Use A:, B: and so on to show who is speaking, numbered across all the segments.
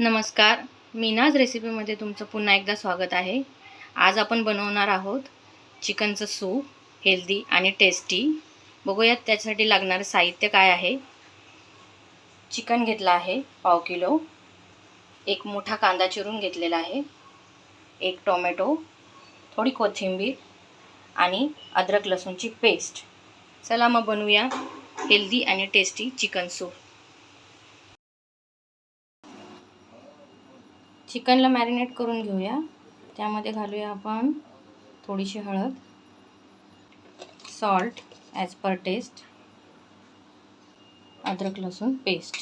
A: नमस्कार. मीनाज रेसिपीमध्ये तुमचं पुन्हा एकदा स्वागत आहे. आज आपण बनवणार आहोत चिकनचं सूप हेल्दी आणि टेस्टी. बघूयात त्यासाठी लागणारं साहित्य काय आहे. चिकन घेतलं आहे पाव किलो. एक मोठा कांदा चिरून घेतलेला आहे. एक टोमॅटो थोडी कोथिंबीर आणि अद्रक लसूणची पेस्ट. चला मग बनवूया हेल्दी आणि टेस्टी चिकन सूप. चिकनला मॅरिनेट करून घेऊया. त्यामध्ये घालूया आपण थोडीशी हळद सॉल्ट ॲज पर टेस्ट अद्रक लसूण पेस्ट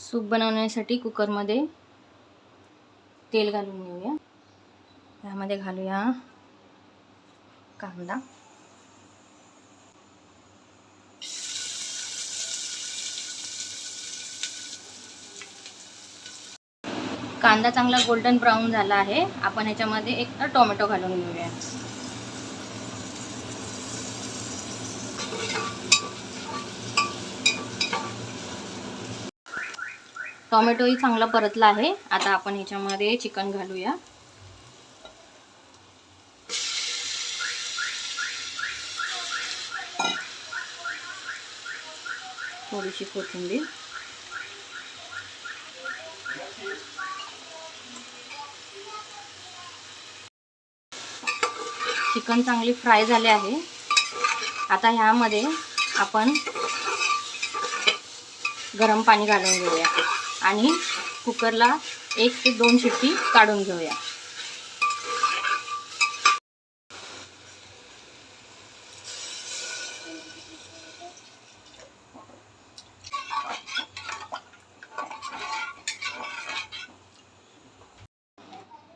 A: सूप बनवण्यासाठी कुकरमध्ये तेल घालून घेऊया. त्यामध्ये घालूया कांदा. कांदा चांगला गोल्डन ब्राऊन झाला आहे. आपण ह्याच्यामध्ये एक टोमॅटो घालून घेऊया. टोमॅटोही चांगला परतला आहे. आता आपण ह्याच्यामध्ये चिकन घालूया. थोडीशी कोथिंबीर. चिकन चांगली फ्राय झाले आहे. आता ह्यामध्ये आपण गरम पाणी घालून घेऊया. आणि कुकरला एक ते दोन शिट्टी काढून घेऊया.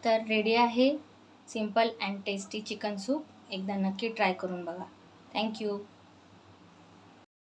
A: तर रेडी आहे. Simple and tasty chicken soup. एकदा नक्की ट्राय करून बघा. थँक्यू